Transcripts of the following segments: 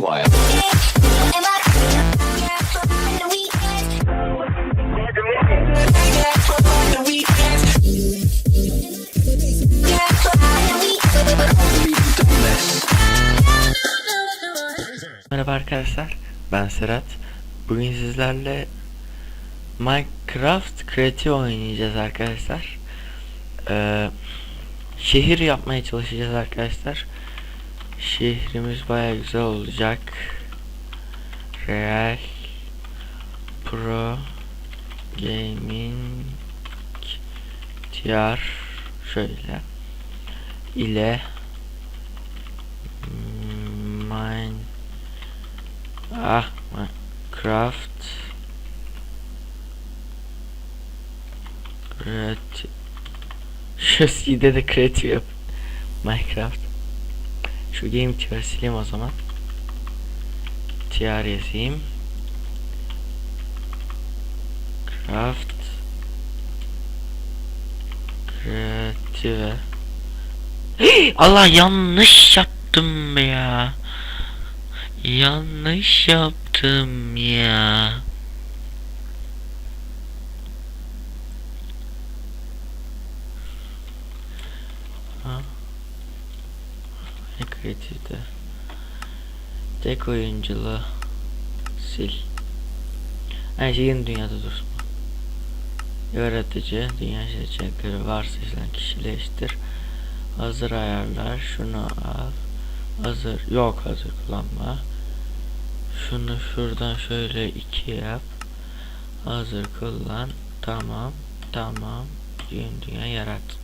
I? Merhaba arkadaşlar, ben Serhat. Bugün sizlerle Minecraft Creative oynayacağız arkadaşlar. Ee, şehir yapmaya çalışacağız arkadaşlar. Şehrimiz baya güzel olacak. Real Pro Gaming TR şöyle ile Mine Ah, Minecraft Creative Şu de Creative yap Minecraft Şu game tr sileyim o zaman. Tr yazayım. Craft. Creative. Allah yanlış yaptım ya. Yanlış yaptım ya. Ha? Ne kreatifte. Tek oyunculuğu sil. Her şey yeni dünyada dursun. Yaratıcı, dünya seçenekleri varsayılan kişileştir. Hazır ayarlar, şunu al. Hazır, yok hazır kullanma. Şunu şuradan şöyle iki yap. Hazır kullan. Tamam. Tamam. Dünya, dünya yarat.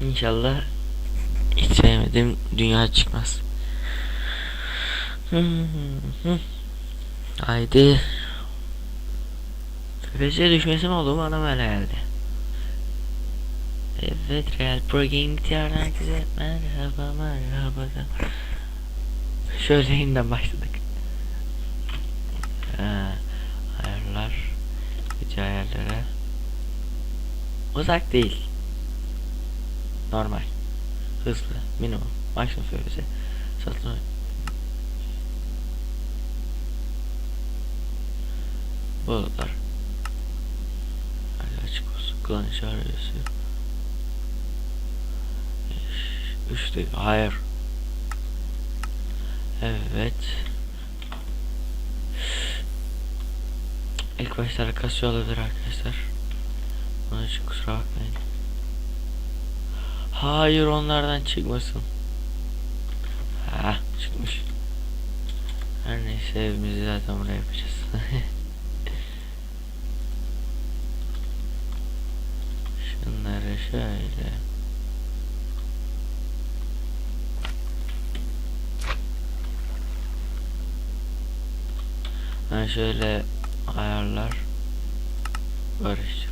İnşallah hiç sevmediğim dünya çıkmaz. Haydi. Tepesi düşmesi mi oldu bana böyle geldi. Evet Real Pro Game TR'dan herkese merhaba merhaba. Şöyle yeniden başladık. Ha, ayarlar. Gece ayarlara. Uzak değil. Normal. Hızlı. Minimum. Maksimum seviyesi. Bulutlar. Hadi açık olsun. Kullanıcı arayüzü. Değil. Hayır. Evet. İlk başta kasıyor olabilir arkadaşlar. Onun için kusura bakmayın. Hayır onlardan çıkmasın. Ha çıkmış. Her neyse evimizi zaten buraya yapacağız. Şunları şöyle. Ben şöyle ayarlar barış.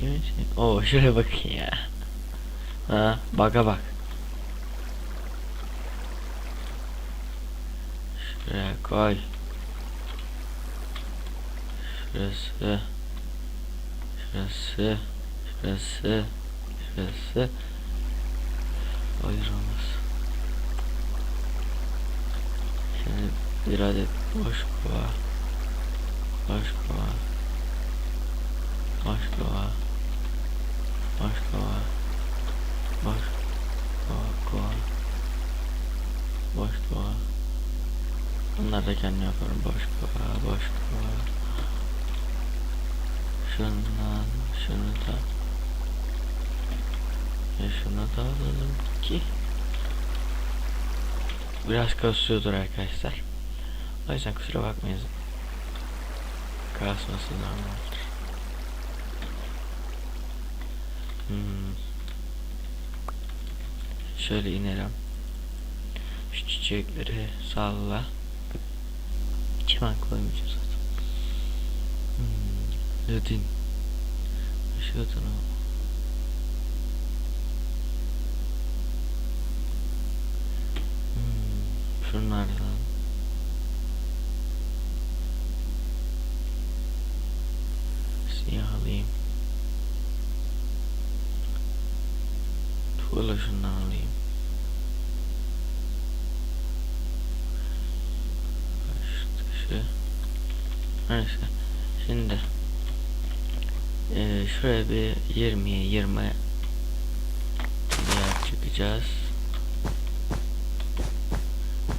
Kimin şey? Oo şuraya bakın ya. Ha baga bak. Şuraya koy. Şurası. Şurası. Şurası. Şurası. Hayır olmaz. Şimdi bir adet boş kova. Boş kova. Boş kova. Boş kova. Boş kova kova. Boş kova. Bunları da kendim yaparım. Boş kova, boş kova. Şundan, şunu da. E şunu da alalım ki biraz kasıyordur arkadaşlar. O yüzden kusura bakmayın. Kasması normaldir. Hmm. Şöyle inelim. Şu çiçekleri salla. Çimen koymayacağız zaten. Hmm. Ödün. Şuradan o. Hmm, Şunlardan. Siyah alayım. Google'a şundan alayım. Dışı. Neyse. Şimdi eee şuraya bir 20'ye 20 yer çıkacağız.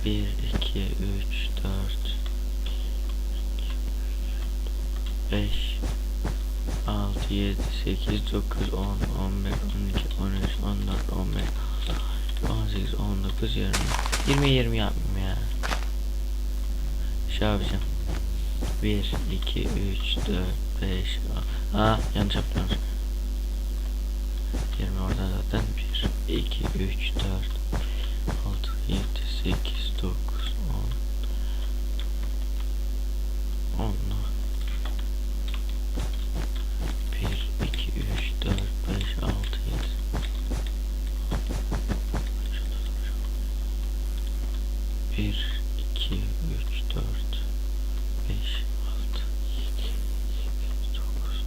1 2 3 4 5 6 7 8 9 10 11 12 18 19 20 20 20 yapmayayım ya. Şey yapacağım. 1 2 3 4 5 Aa yanlış yaptım. 20 orada zaten 1 2 3 4 6 7 8 9 10 10 1 2 3 4 5 6 7 1 2 3 4 5 6 7 8 9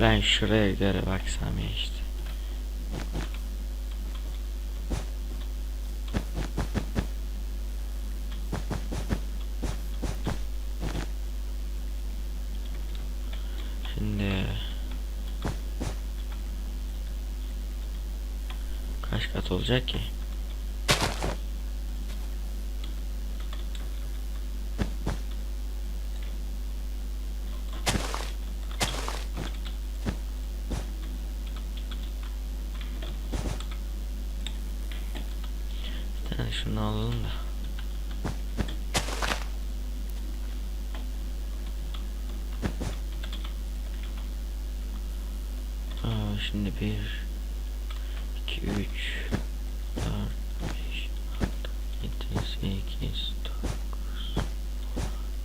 Ben şuraya göre baksam ya işte. Şimdi kaç kat olacak ki? Bir tane şunu alalım da. Aa, şimdi bir, iki, üç, dört, beş, altı, yedi, sekiz, dokuz,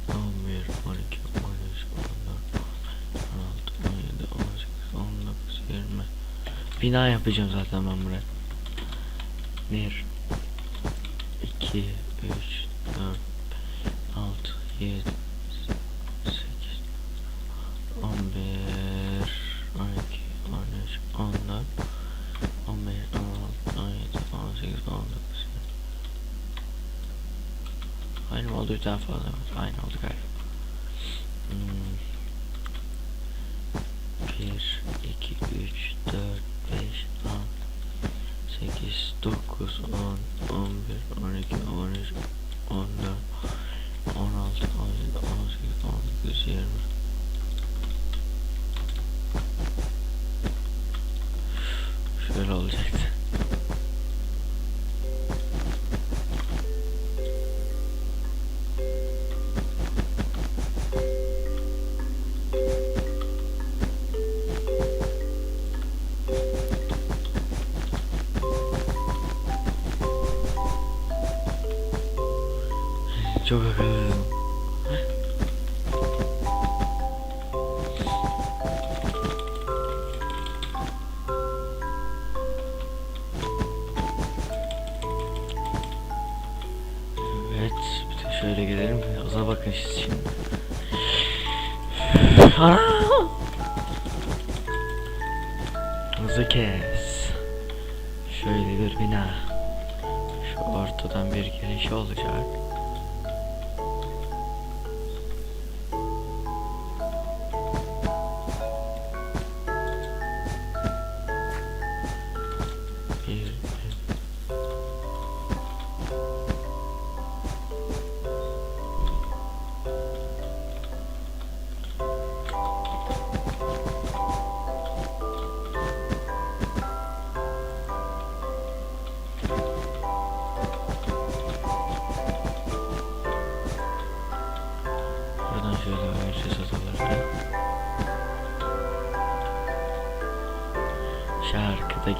on bir, on iki, on üç, on dört, on altı, on yedi, on sekiz, on dokuz, yirmi. Bina yapacağım zaten ben buraya. Bir, iki, üç, dört, altı, yedi, sekiz, on bir, on iki, on üç, on dört, on beş, on altı, on yedi, on sekiz, on dokuz. Aynı oldu tane fazla. Aynı oldu galiba. Çok akıllıyım.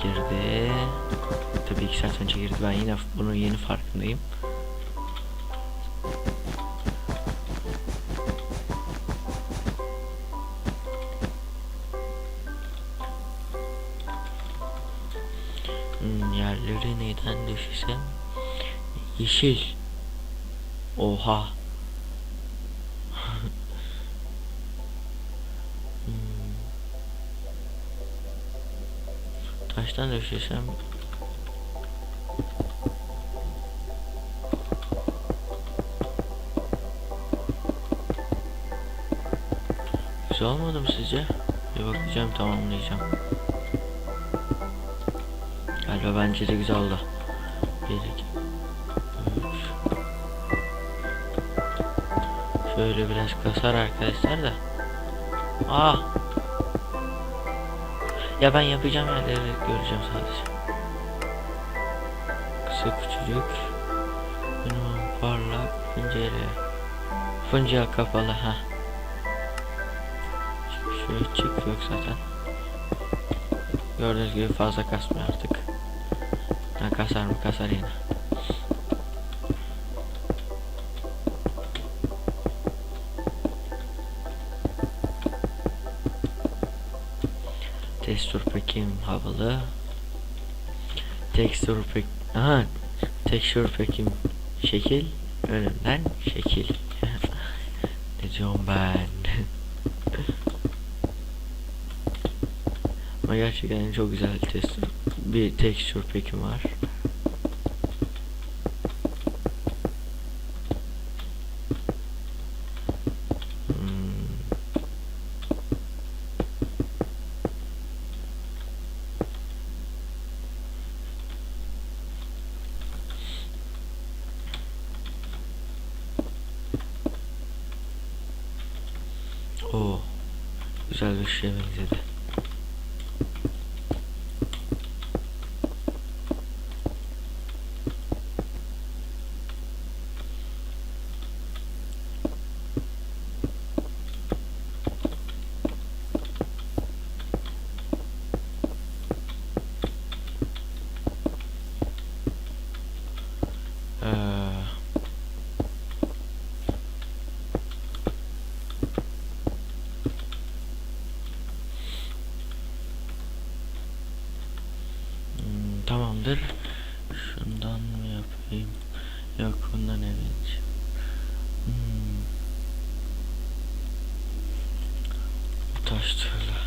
Girdi. Tabii iki saat önce girdi. Ben yine bunun yeni farkındayım. Hmm, yerleri neyden düşsem? Yeşil. Oha. Taştan düşürsem Güzel olmadı mı sizce? Bir bakacağım tamamlayacağım. Galiba bence de güzel oldu. 1 2 3 Şöyle biraz kasar arkadaşlar da. Ah! Ya ben yapacağım yerleri göreceğim sadece. Kısa küçücük. Minimum parlak pencere. Fıncıya kapalı ha. Şöyle çık yok zaten. Gördüğünüz gibi fazla kasmıyor artık. Ha, kasar mı kasar yine. Pekim havalı. Tekstur pek... Aha. Tekstur pekim şekil. Önümden şekil. ne diyorum ben? Ama gerçekten çok güzel tekstur. Bir tekstur pekim var. Hmm. Oo. Güzel bir şeye benzedi. Ee, Hmm, tamamdır. Şundan mı yapayım? Yok bundan evet. Hmm. Taş tığla.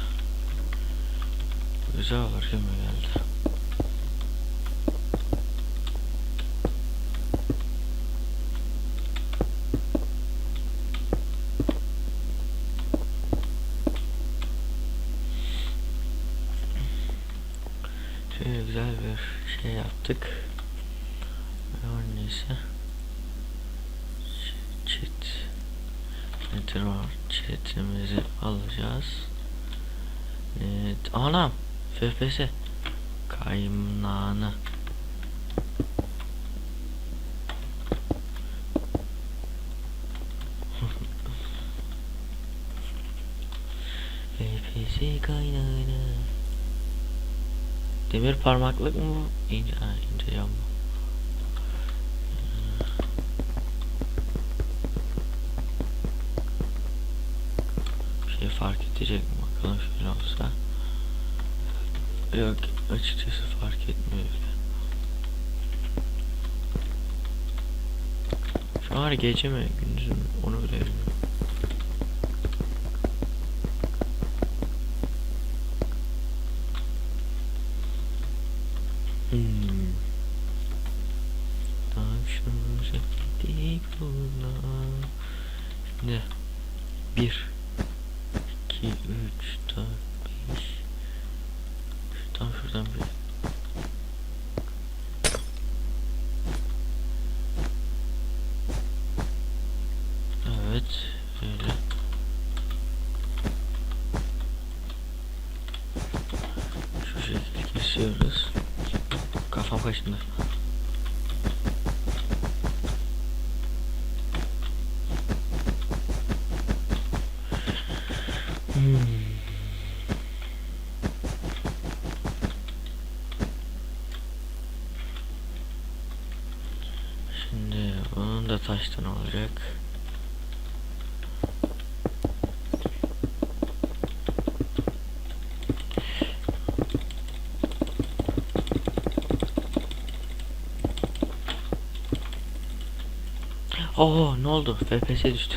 Güzel olur gibi geldi. Şöyle güzel bir şey yaptık. Her neyse. Çit. Nedir var? Çitimizi alacağız. Evet. Anam. FPS. Kaymağını. FPS kaynağını. Demir parmaklık mı? İnce, ha, ince cam bu. Bir şey fark edecek mi bakalım şöyle olsa. Yok açıkçası fark etmiyor. Şu an gece mi gündüz mü onu bile bilmiyorum. Şimdi bir, iki, üç, dört, beş. Şuradan şuradan bir. Evet, öyle. Şu şekilde kesiyoruz. Kafam kaşındı. Hmm. Şimdi bunun da taştan olacak. Oo ne oldu? FPS düştü.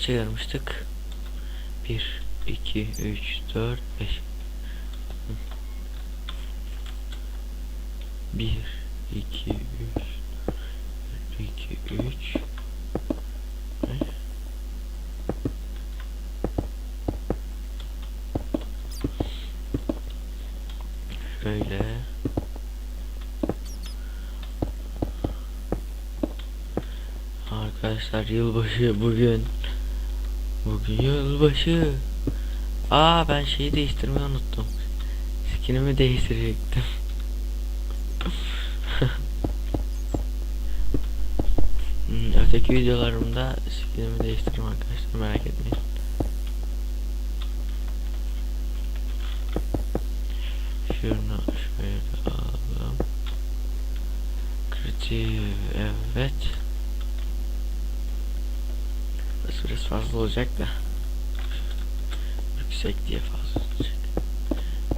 Buradan kaç ayırmıştık? 1, 2, 3, 4, 5. 1, 2, 3, 2, 3. Şöyle. Arkadaşlar yılbaşı bugün. Bugün yılbaşı. Aa ben şeyi değiştirmeyi unuttum. Skinimi değiştirecektim. Hmm, Öteki videolarımda skinimi değiştiririm arkadaşlar merak etmeyin. Şunu şöyle alalım. Kritik evet. Biraz fazla olacak da. Yüksek diye fazla olacak.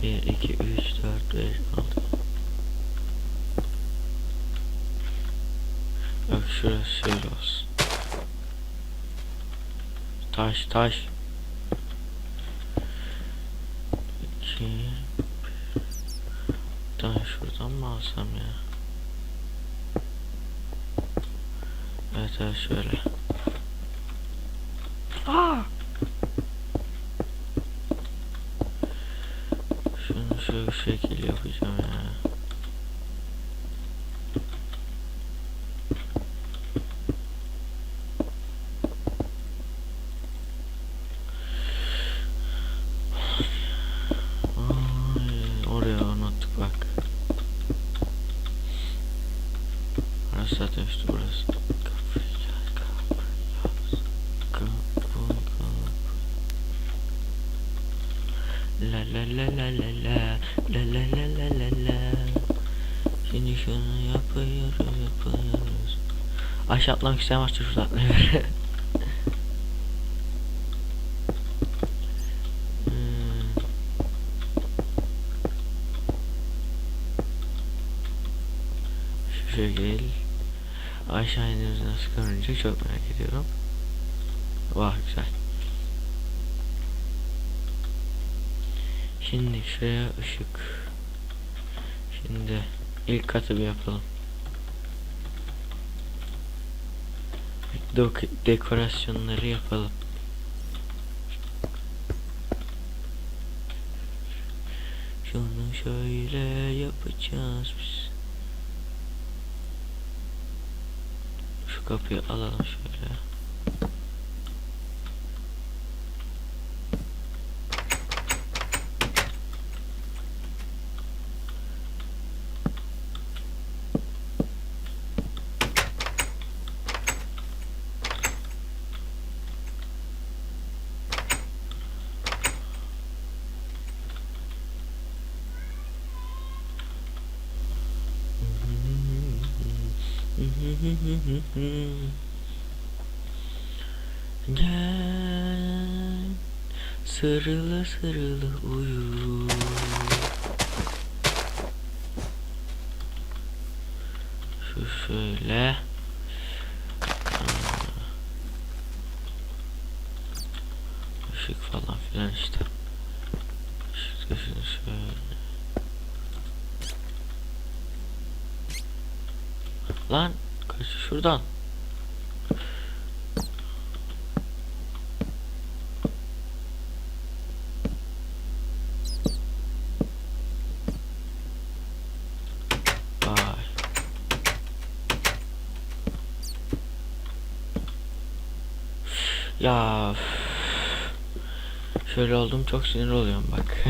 1, 2, 3, 4, 5, 6. Bak şurası şöyle olsun. Taş taş. 2 Daha şuradan mı alsam ya? Evet evet şöyle. Aa! Şunu şu şekil yapacağım ya. Ay, oraya unuttuk bak. Burası zaten işte burası. La la la la la la la la la la la la Şimdi şunu yapıyoruz yapıyoruz Aşağı atlamak isteyen varsa şurada atlayabilir Hmm. Şu şekil İniyoruz nasıl görünecek çok merak ediyorum Vah güzel Şimdi şuraya ışık. Şimdi ilk katı bir yapalım. Dok dekorasyonları yapalım. Şunu şöyle yapacağız biz. Şu kapıyı alalım şöyle. Uyu şöyle. Işık falan filan işte. Işık şöyle. Lan kaç şuradan. Şöyle oldum çok sinir oluyorum bak.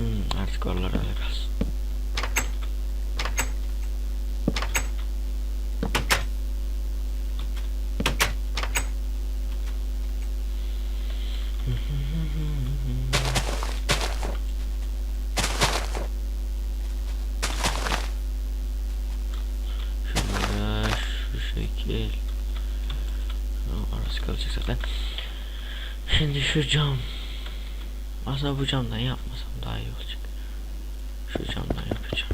Hmm, artık oralar öyle kalsın. Şurada şu şekil. kalacak zaten. Şimdi şu cam. Aslında bu camdan yapmasam daha iyi olacak. Şu camdan yapacağım.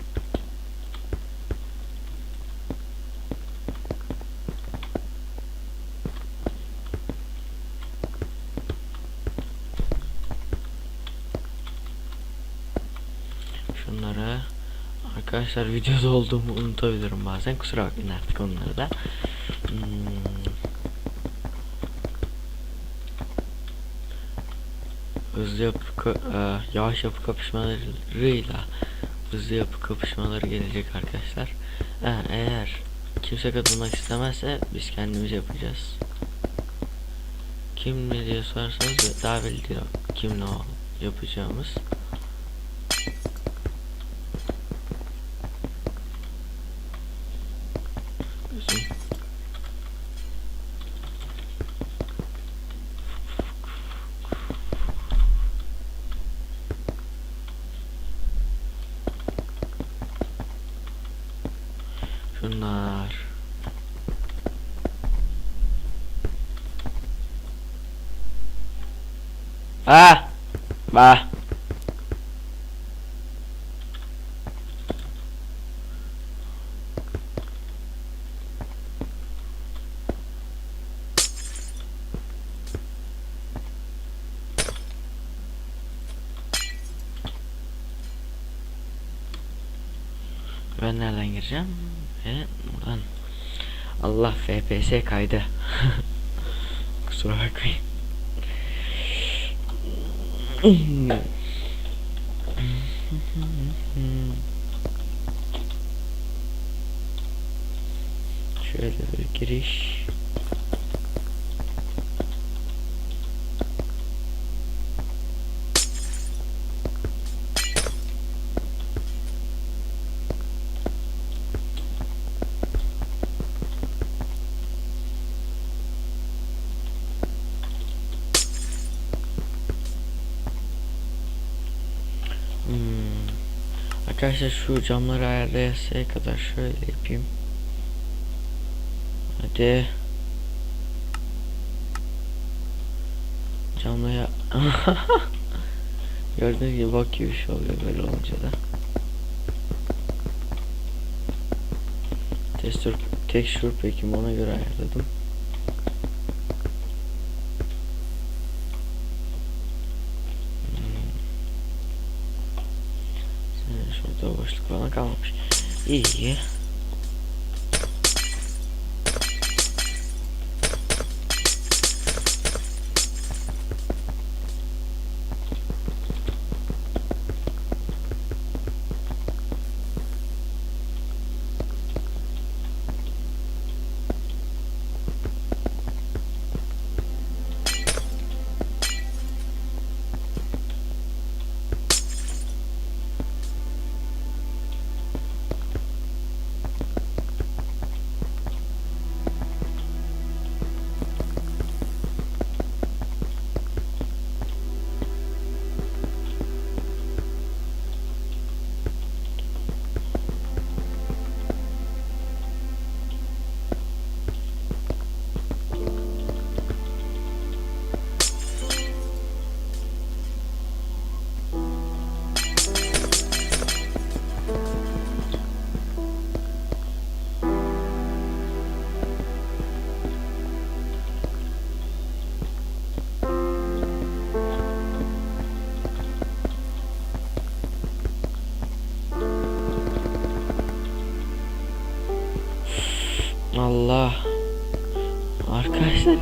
Şunları arkadaşlar videoda olduğumu unutabilirim bazen kusura bakmayın artık onları da. Hızlı yapı ka- e, yavaş yapı kapışmalarıyla hızlı yapı kapışmaları gelecek arkadaşlar. Ha, eğer kimse katılmak istemezse biz kendimiz yapacağız. Kim ne diye sorarsanız daha belli. Kim ne yapacağımız. Bizim Şunlar. Ah! Bah! Ben nereden gireceğim? Ve buradan. Allah FPS kaydı. Kusura bakmayın. Şöyle bir giriş. Arkadaşlar şu camları ayarlayasaya kadar şöyle yapayım. Hadi. Camlaya Gördüğünüz gibi bak gibi şey oluyor böyle olunca da. Texture, texture peki ona göre ayarladım. Ee, Şurada boşluk falan kalmamış. İyi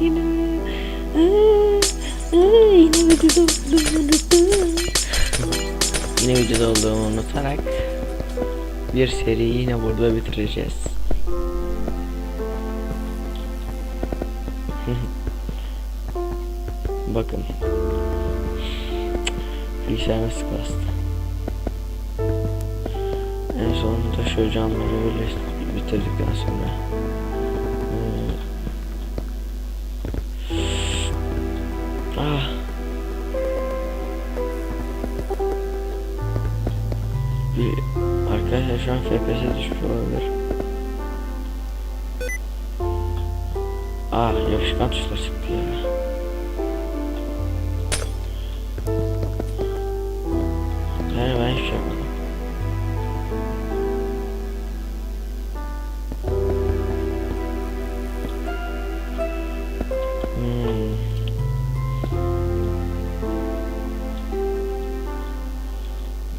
yine yine unuttum. yine olduğumu unutarak bir seriyi yine burada bitireceğiz. Bakın. Bilgisayar nasıl kastı. En sonunda şu camları birleştirip bitirdikten sonra ah bir arkadaşlar şu an FPS düşmüş olabilir. Ah yapışkan tuşlar çıktı ya.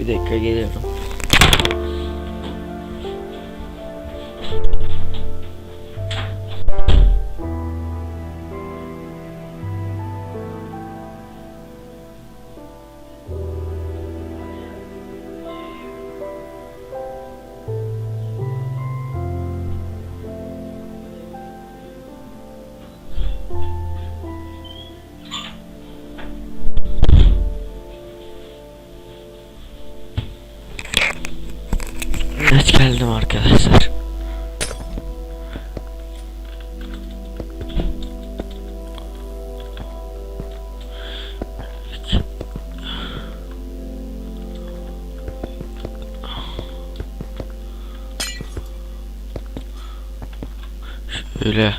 Bir dakika geliyorum. Evet geldim arkadaşlar. Şöyle.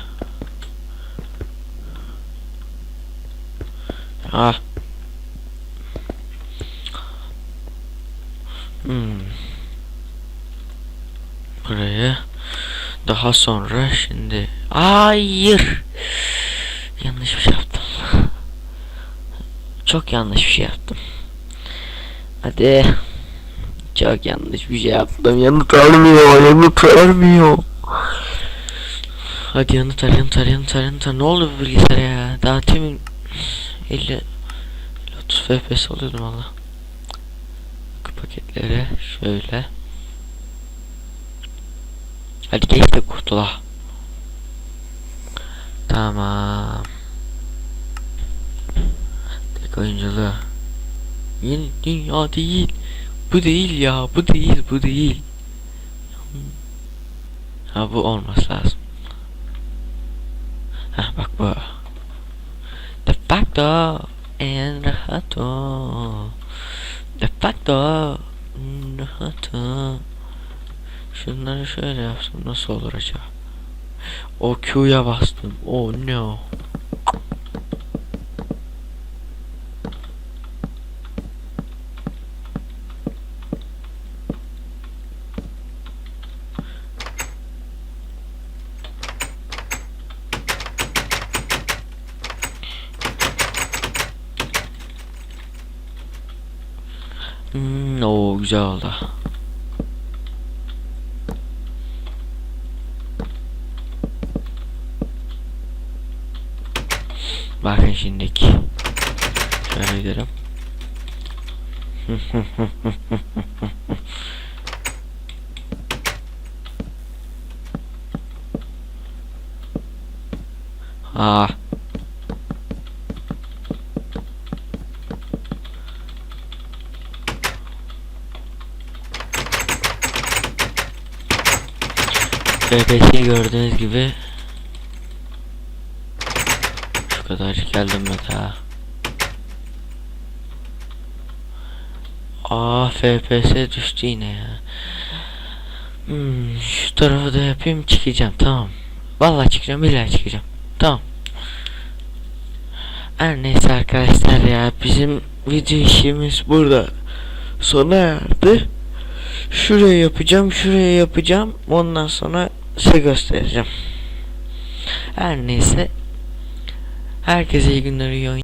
Ah. Hmm. Buraya daha sonra şimdi. Hayır. Yanlış bir şey yaptım. Çok yanlış bir şey yaptım. Hadi. Çok yanlış bir şey yaptım. Yanıt almıyor yanıt vermiyor. Hadi yanıt ver yanıt ver yanıt ver yanıt ver. Ne oldu bu bilgisayara ya? Daha temin 50 30 fps oluyordum valla. Paketleri şöyle Hadi geç de kurtul ha. Tamam. Tek oyunculuğu. Yeni dünya değil. Bu değil ya. Bu değil. Bu değil. Ha bu olması lazım. Ha bak bu. De facto en rahato. De facto rahato. Şunları şöyle yapsam nasıl olur acaba? O Q'ya bastım. Oh no. Hmm, o güzel oldu. Bakın şimdiki. Şöyle gidelim. Ah. FPS gördüğünüz gibi şu kadar geldim ben daha. FPS düştü yine ya. Hmm, şu tarafı da yapayım çıkacağım tamam. Vallahi çıkacağım billahi çıkacağım. Tamam. Her neyse arkadaşlar ya bizim video işimiz burada sona erdi. Şuraya yapacağım, şuraya yapacağım. Ondan sonra size göstereceğim. Her neyse. Herkese iyi günler, iyi oyun.